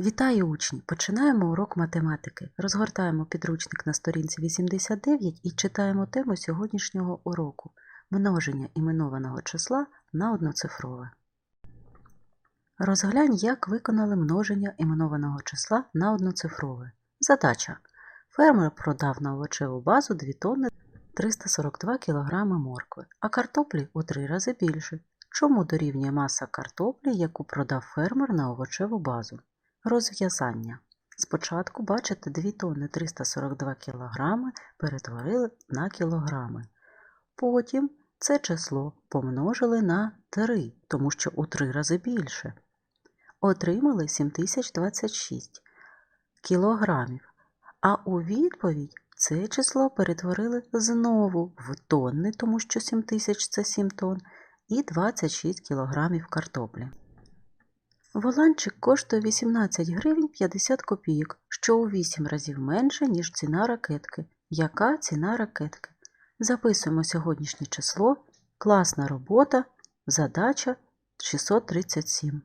Вітаю учні! Починаємо урок математики. Розгортаємо підручник на сторінці 89 і читаємо тему сьогоднішнього уроку множення іменованого числа на одноцифрове. Розглянь, як виконали множення іменованого числа на одноцифрове. Задача. Фермер продав на овочеву базу 2 тонни 342 кг моркви, а картоплі у 3 рази більше. Чому дорівнює маса картоплі, яку продав фермер на овочеву базу? Розв'язання. Спочатку, бачите, 2 тонни 342 кг перетворили на кілограми. Потім це число помножили на 3, тому що у 3 рази більше. Отримали 7026 кілограмів. А у відповідь це число перетворили знову в тонни, тому що 7000 це 7 тонн, і 26 кілограмів картоплі. Воланчик коштує 18 гривень 50 копійок, що у 8 разів менше, ніж ціна ракетки. Яка ціна ракетки? Записуємо сьогоднішнє число. Класна робота. Задача 637.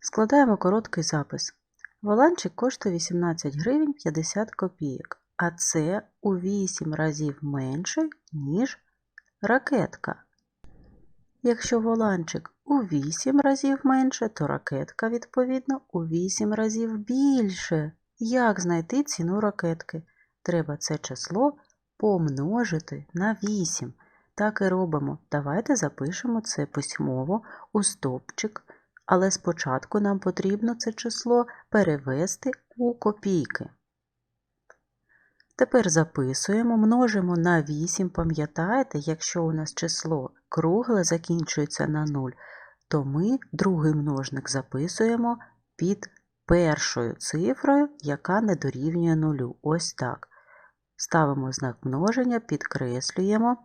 Складаємо короткий запис. Воланчик коштує 18 гривень 50 копійок, а це у 8 разів менше, ніж ракетка. Якщо воланчик у 8 разів менше, то ракетка, відповідно, у 8 разів більше. Як знайти ціну ракетки? Треба це число помножити на 8. Так і робимо. Давайте запишемо це письмово у стовпчик, але спочатку нам потрібно це число перевести у копійки. Тепер записуємо, множимо на 8. Пам'ятаєте, якщо у нас число кругле закінчується на 0, то ми другий множник записуємо під першою цифрою, яка не дорівнює нулю. Ось так. Ставимо знак множення, підкреслюємо.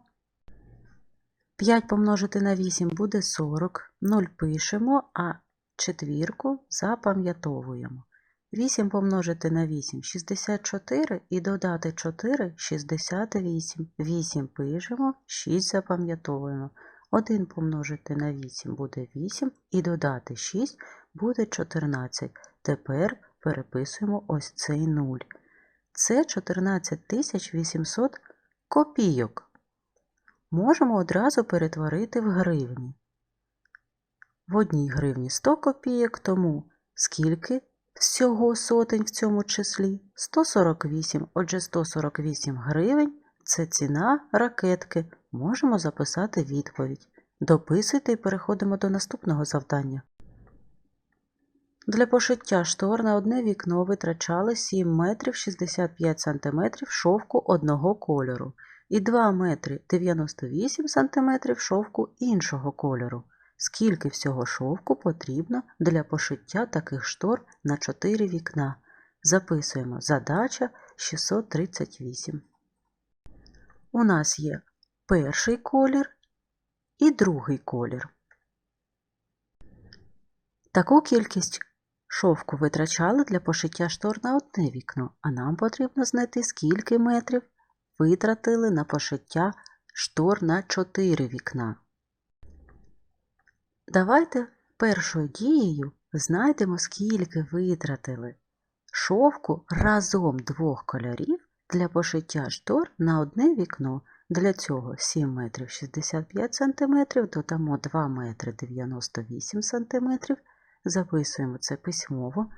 5 помножити на 8 буде 40, 0 пишемо, а четвірку запам'ятовуємо. 8 помножити на 8 64 і додати 4 68. 8 пишемо, 6 запам'ятовуємо. 1 помножити на 8 буде 8 і додати 6 буде 14. Тепер переписуємо ось цей 0. Це 14 800 копійок. Можемо одразу перетворити в гривні. В одній гривні 100 копійок, тому скільки всього сотень в цьому числі 148. Отже, 148 гривень це ціна ракетки. Можемо записати відповідь. Дописуйте і переходимо до наступного завдання. Для пошиття штор на одне вікно витрачали 7 метрів 65 сантиметрів шовку одного кольору і 2 метри 98 сантиметрів шовку іншого кольору. Скільки всього шовку потрібно для пошиття таких штор на 4 вікна? Записуємо задача 638. У нас є перший колір і другий колір. Таку кількість шовку витрачали для пошиття штор на одне вікно, а нам потрібно знайти, скільки метрів витратили на пошиття штор на 4 вікна. Давайте першою дією знайдемо, скільки витратили шовку разом двох кольорів для пошиття штор на одне вікно. Для цього 7 метрів 65 см, додамо 2 метри 98 см, записуємо це письмово,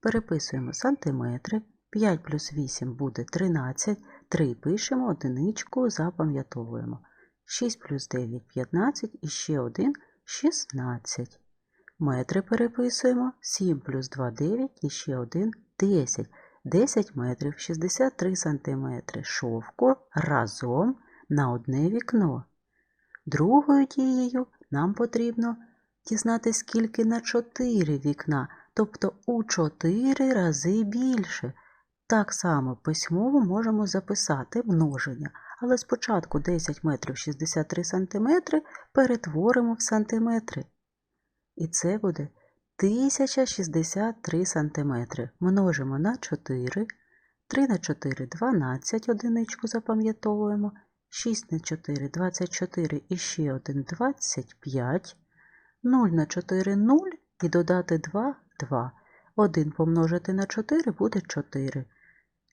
переписуємо сантиметри, 5 плюс 8 буде 13, 3 пишемо, одиничку запам'ятовуємо. 6 плюс 9 15 і ще 1 16. Метри переписуємо 7 плюс 2 9 і ще 1 10. 10 метрів 63 сантиметри шовку разом на одне вікно. Другою дією нам потрібно дізнати, скільки на 4 вікна, тобто у 4 рази більше. Так само письмово можемо записати множення, але спочатку 10 метрів 63 сантиметри перетворимо в сантиметри. І це буде 1063 сантиметри. Множимо на 4, 3 на 4 12, одиничку запам'ятовуємо, 6 на 4 24 і ще 1 25, 0 на 4 0 і додати 2 2. 1 помножити на 4 буде 4.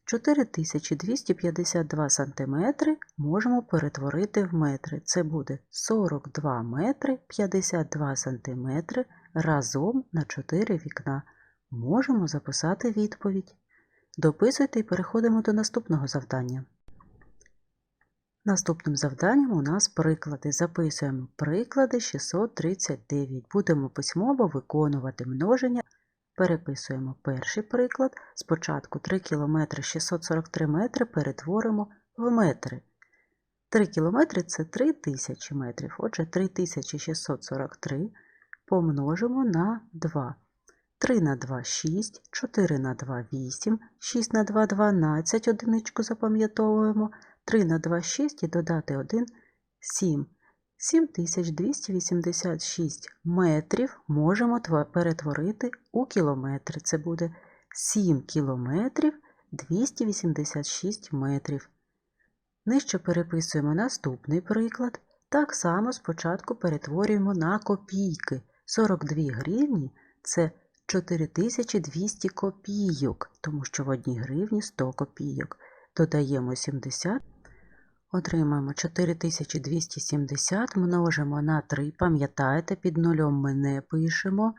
4252 сантиметри можемо перетворити в метри. Це буде 42 метри 52 сантиметри разом на 4 вікна. Можемо записати відповідь. Дописуйте і переходимо до наступного завдання. Наступним завданням у нас приклади. Записуємо приклади 639. Будемо письмово виконувати множення. Переписуємо перший приклад. Спочатку 3 км 643 метри перетворимо в метри. 3 км це 3000 метрів. Отже, 3643 помножимо на 2. 3 на 2 6, 4 на 2 8, 6 на 2 12, одиничку запам'ятовуємо, 3 на 2 6 і додати 1 7. 7286 метрів можемо перетворити у кілометри. Це буде 7 кілометрів 286 метрів. Нижче переписуємо наступний приклад. Так само спочатку перетворюємо на копійки. 42 гривні це 4200 копійок, тому що в одній гривні 100 копійок. Додаємо 70, отримаємо 4270, множимо на 3, пам'ятаєте, під нулем ми не пишемо.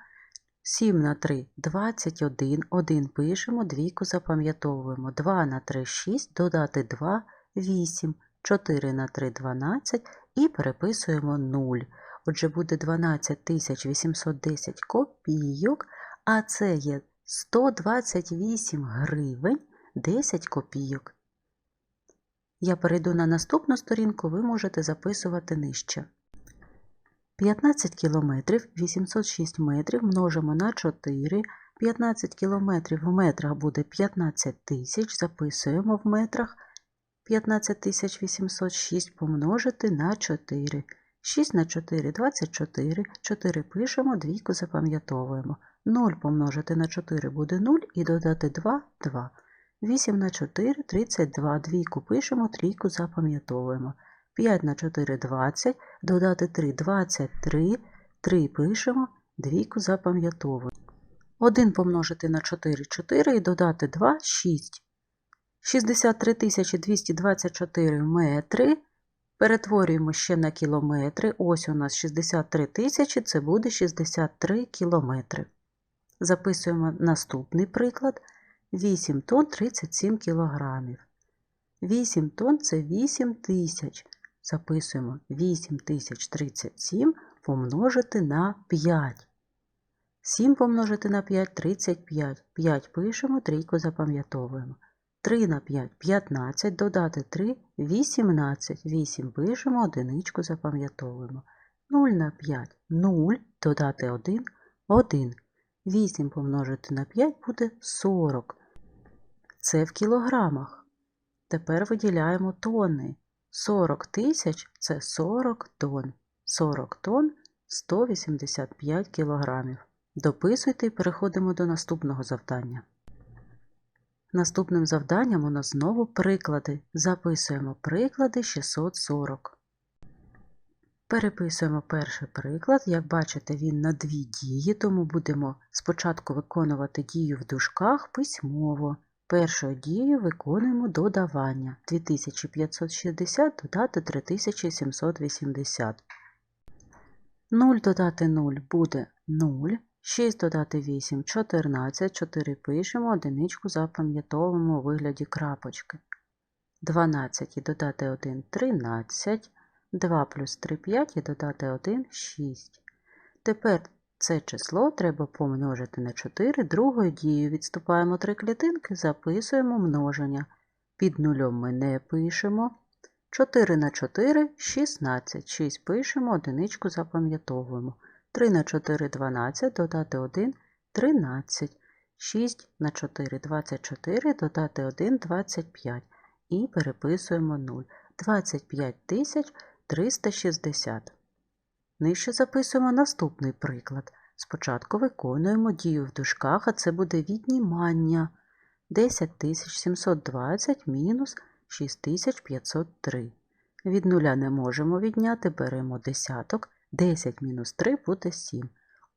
7 на 3 21, 1 пишемо, двійку запам'ятовуємо. 2 на 3 6, додати 2 8, 4 на 3 12 і переписуємо 0. Отже, буде 12810 копійок, а це є 128 гривень 10 копійок. Я перейду на наступну сторінку, ви можете записувати нижче. 15 кілометрів 806 метрів множимо на 4. 15 кілометрів в метрах буде 15 тисяч, записуємо в метрах. 15806 помножити на 4. 6 на 4 24. 4 пишемо, двійку запам'ятовуємо. 0 помножити на 4 буде 0 і додати 2 2. 8 на 4 32. Двійку пишемо, трійку запам'ятовуємо. 5 на 4 20, додати 3 23, 3 пишемо, двійку запам'ятовуємо. 1 помножити на 4 4 і додати 2 6. 63 224 метри. Перетворюємо ще на кілометри. Ось у нас 63 тисячі, це буде 63 кілометри. Записуємо наступний приклад. 8 тонн 37 кілограмів. 8 тонн це 8 тисяч. Записуємо 8037 помножити на 5. 7 помножити на 5 35. 5 пишемо, трійку запам'ятовуємо. 3 на 5 15, додати 3 18. 8 пишемо, одиничку запам'ятовуємо. 0 на 5 0, додати 1 1. 8 помножити на 5 буде 40. Це в кілограмах. Тепер виділяємо тонни. 40 тисяч це 40 тонн. 40 тонн 185 кілограмів. Дописуйте і переходимо до наступного завдання. Наступним завданням у нас знову приклади. Записуємо приклади 640. Переписуємо перший приклад. Як бачите, він на дві дії, тому будемо спочатку виконувати дію в дужках письмово. Першою дією виконуємо додавання 2560 додати 3780. 0 додати 0 буде 0. 6 додати 8 14, 4 пишемо, одиничку запам'ятовуємо у вигляді крапочки. 12 і додати 1 13, 2 плюс 3 5 і додати 1 6. Тепер це число треба помножити на 4, другою дією відступаємо 3 клітинки, записуємо множення. Під нулем ми не пишемо. 4 на 4 16, 6 пишемо, одиничку запам'ятовуємо. 3 на 4 12, додати 1 13, 6 на 4 24, додати 1 25 і переписуємо 0. 25 360. Нижче записуємо наступний приклад. Спочатку виконуємо дію в дужках, а це буде віднімання 10720 мінус 6503. Від нуля не можемо відняти, беремо десяток. 10 мінус 3 буде 7.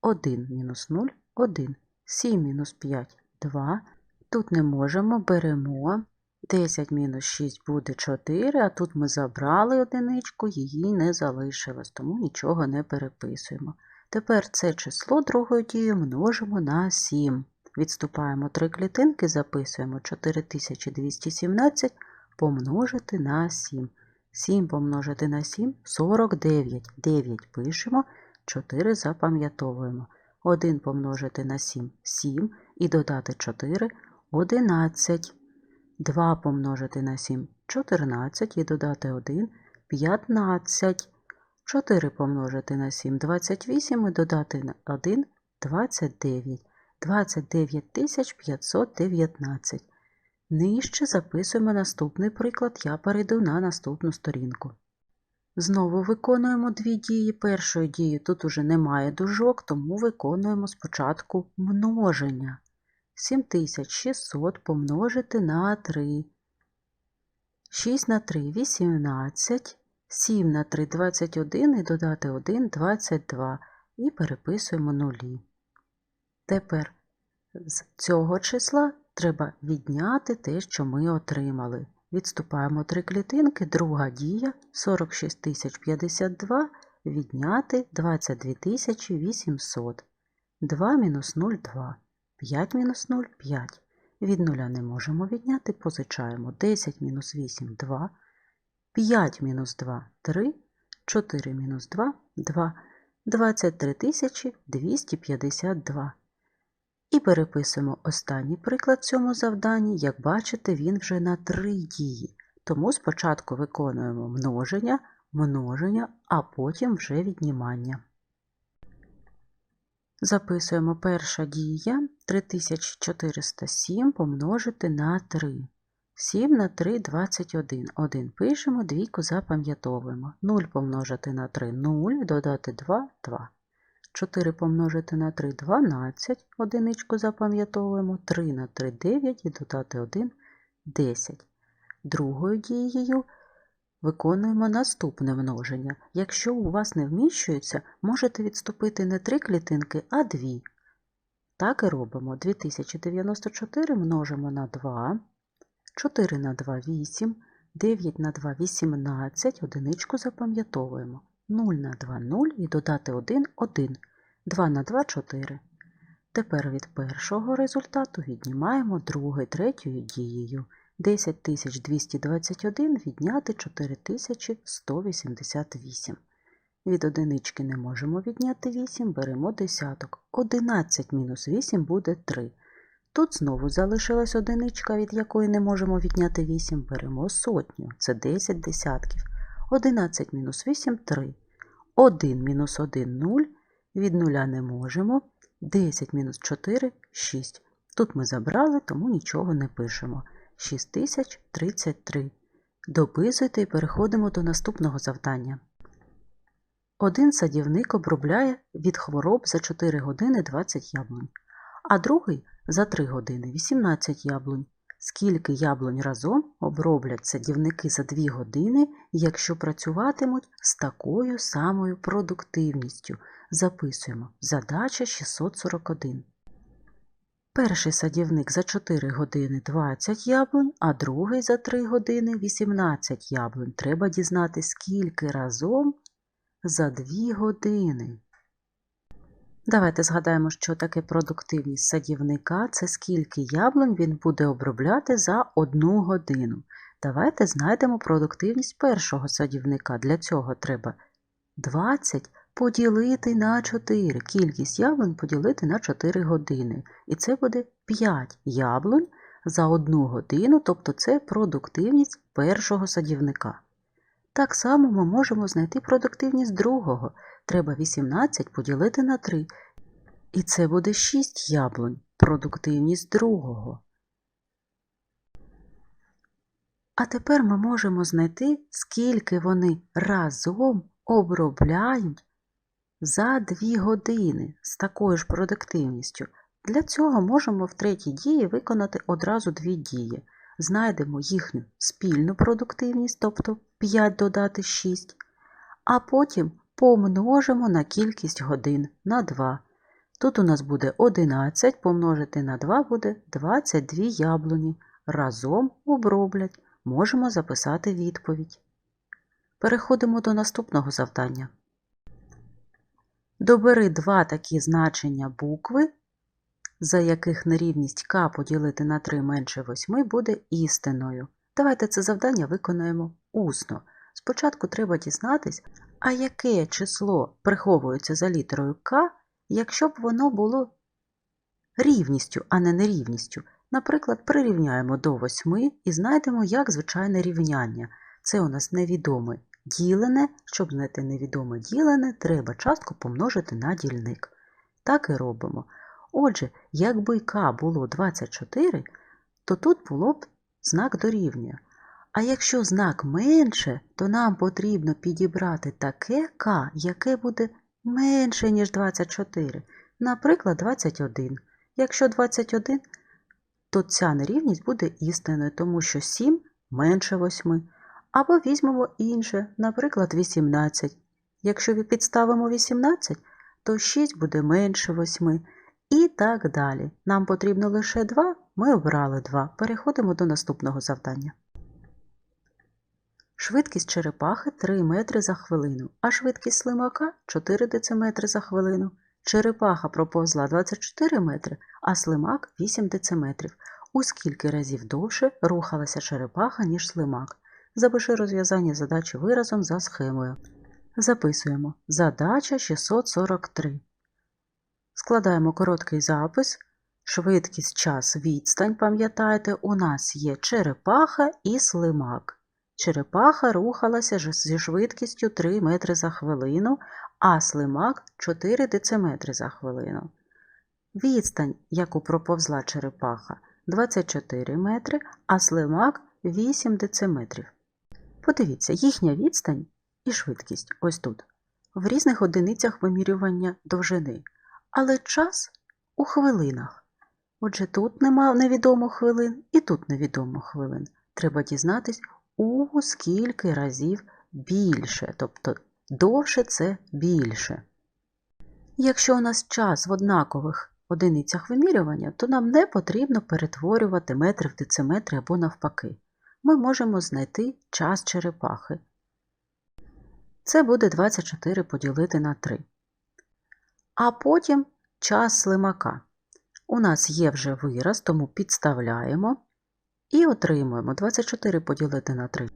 1 мінус 0 1. 7 мінус 5 2. Тут не можемо, беремо. 10 мінус 6 буде 4, а тут ми забрали одиничку, її не залишилось, тому нічого не переписуємо. Тепер це число другою дією множимо на 7. Відступаємо 3 клітинки, записуємо 4217 помножити на 7. 7 помножити на 7 49. 9 пишемо, 4 запам'ятовуємо. 1 помножити на 7 7 і додати 4 11. 2 помножити на 7 14 і додати 1 15. 4 помножити на 7 28 і додати на 1 29. 29 519. Нижче записуємо наступний приклад, я перейду на наступну сторінку. Знову виконуємо дві дії. Першої дії тут уже немає дужок, тому виконуємо спочатку множення. 7600 помножити на 3. 6 на 3 18, 7 на 3 21 і додати 1 22 і переписуємо нулі. Тепер з цього числа треба відняти те, що ми отримали. Відступаємо три клітинки, друга дія 46052 відняти 22 800. 2 мінус 0 2. 5 мінус 0 5. Від нуля не можемо відняти, позичаємо 10 мінус 8 2, 5 мінус 2 3, 4 мінус 2 2, 23 252. І переписуємо останній приклад в цьому завданні. Як бачите, він вже на три дії. Тому спочатку виконуємо множення, множення, а потім вже віднімання. Записуємо перша дія 3407 помножити на 3. 7 на 3 21. 1 пишемо, двійку запам'ятовуємо. 0 помножити на 3 0, додати 2 2. 4 помножити на 3 12, одиничку запам'ятовуємо, 3 на 3 9 і додати 1 10. Другою дією виконуємо наступне множення. Якщо у вас не вміщується, можете відступити не 3 клітинки, а 2. Так і робимо. 2094 множимо на 2, 4 на 2 8, 9 на 2 18, одиничку запам'ятовуємо. 0 на 2 0 і додати 1 1. 2 на 2 4. Тепер від першого результату віднімаємо другий третьою дією. 10221 відняти 4188. Від одинички не можемо відняти 8, беремо десяток. 11 мінус 8 буде 3. Тут знову залишилась одиничка, від якої не можемо відняти 8, беремо сотню. Це 10 десятків. 11 мінус 8 3. 1 мінус 1 0. Від нуля не можемо. 10 мінус 4 6. Тут ми забрали, тому нічого не пишемо. 6033. Дописуйте і переходимо до наступного завдання. Один садівник обробляє від хвороб за 4 години 20 яблунь, а другий за 3 години 18 яблунь. Скільки яблунь разом оброблять садівники за 2 години, якщо працюватимуть з такою самою продуктивністю? Записуємо. Задача 641. Перший садівник за 4 години 20 яблунь, а другий за 3 години 18 яблунь. Треба дізнатися, скільки разом за 2 години. Давайте згадаємо, що таке продуктивність садівника це скільки яблунь він буде обробляти за 1 годину. Давайте знайдемо продуктивність першого садівника. Для цього треба 20 поділити на 4. Кількість яблунь поділити на 4 години. І це буде 5 яблунь за 1 годину, тобто це продуктивність першого садівника. Так само ми можемо знайти продуктивність другого. Треба 18 поділити на 3. І це буде 6 яблунь. Продуктивність другого. А тепер ми можемо знайти, скільки вони разом обробляють за 2 години з такою ж продуктивністю. Для цього можемо в третій дії виконати одразу дві дії. Знайдемо їхню спільну продуктивність, тобто 5 додати 6, а потім помножимо на кількість годин на 2. Тут у нас буде 11 помножити на 2 буде 22 яблуні. Разом оброблять. Можемо записати відповідь. Переходимо до наступного завдання. Добери два такі значення букви, за яких нерівність k поділити на 3 менше 8 буде істиною. Давайте це завдання виконаємо усно. Спочатку треба дізнатись, а яке число приховується за літерою k, якщо б воно було рівністю, а не нерівністю. Наприклад, прирівняємо до 8 і знайдемо як звичайне рівняння. Це у нас невідоме ділене. Щоб знайти невідоме ділене, треба частку помножити на дільник. Так і робимо. Отже, якби k було 24, то тут було б знак дорівнює. А якщо знак менше, то нам потрібно підібрати таке k, яке буде менше, ніж 24. Наприклад, 21. Якщо 21, то ця нерівність буде істинною, тому що 7 менше 8. Або візьмемо інше, наприклад, 18. Якщо підставимо 18, то 6 буде менше 8. І так далі. Нам потрібно лише 2, ми обрали 2. Переходимо до наступного завдання. Швидкість черепахи 3 метри за хвилину, а швидкість слимака 4 дециметри за хвилину. Черепаха проповзла 24 метри, а слимак 8 дециметрів. У скільки разів довше рухалася черепаха, ніж слимак. Запиши розв'язання задачі виразом за схемою. Записуємо. Задача 643. Складаємо короткий запис. Швидкість, час, відстань, пам'ятаєте, у нас є черепаха і слимак. Черепаха рухалася зі швидкістю 3 метри за хвилину, а слимак 4 дециметри за хвилину. Відстань, яку проповзла черепаха, 24 метри, а слимак 8 дециметрів. Подивіться, їхня відстань і швидкість ось тут, в різних одиницях вимірювання довжини, але час у хвилинах. Отже, тут нема невідомо хвилин і тут невідомо хвилин. Треба дізнатись, у скільки разів більше, тобто довше це більше. Якщо у нас час в однакових одиницях вимірювання, то нам не потрібно перетворювати метри в дециметри або навпаки. Ми можемо знайти час черепахи. Це буде 24 поділити на 3. А потім час слимака. У нас є вже вираз, тому підставляємо і отримуємо 24 поділити на 3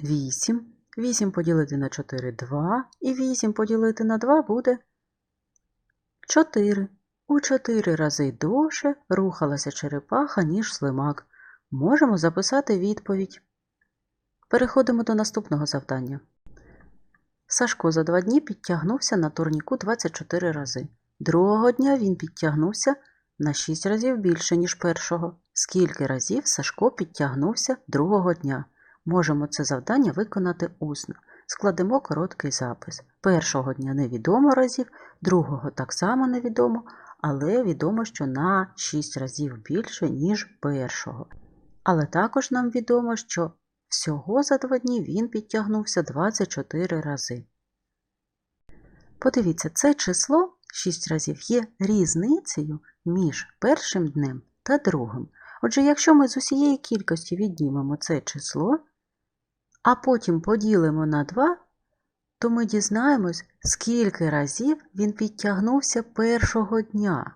8. 8 поділити на 4 2. І 8 поділити на 2 буде 4. У 4 рази довше рухалася черепаха, ніж слимак. Можемо записати відповідь. Переходимо до наступного завдання. Сашко за два дні підтягнувся на турніку 24 рази. Другого дня він підтягнувся на 6 разів більше, ніж першого. Скільки разів Сашко підтягнувся другого дня? Можемо це завдання виконати усно. Складемо короткий запис. Першого дня невідомо разів, другого так само невідомо, але відомо, що на 6 разів більше, ніж першого. Але також нам відомо, що всього за два дні він підтягнувся 24 рази. Подивіться, це число 6 разів є різницею між першим днем та другим. Отже, якщо ми з усієї кількості віднімемо це число, а потім поділимо на 2, то ми дізнаємось, скільки разів він підтягнувся першого дня.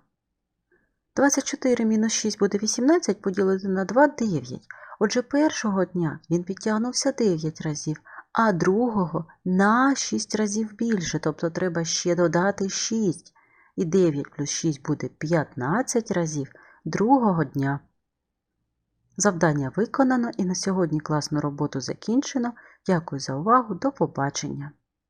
24 мінус 6 буде 18, поділити на 2 9. Отже, першого дня він підтягнувся 9 разів, а другого на 6 разів більше, тобто треба ще додати 6. І 9 плюс 6 буде 15 разів другого дня. Завдання виконано і на сьогодні класну роботу закінчено. Дякую за увагу. До побачення!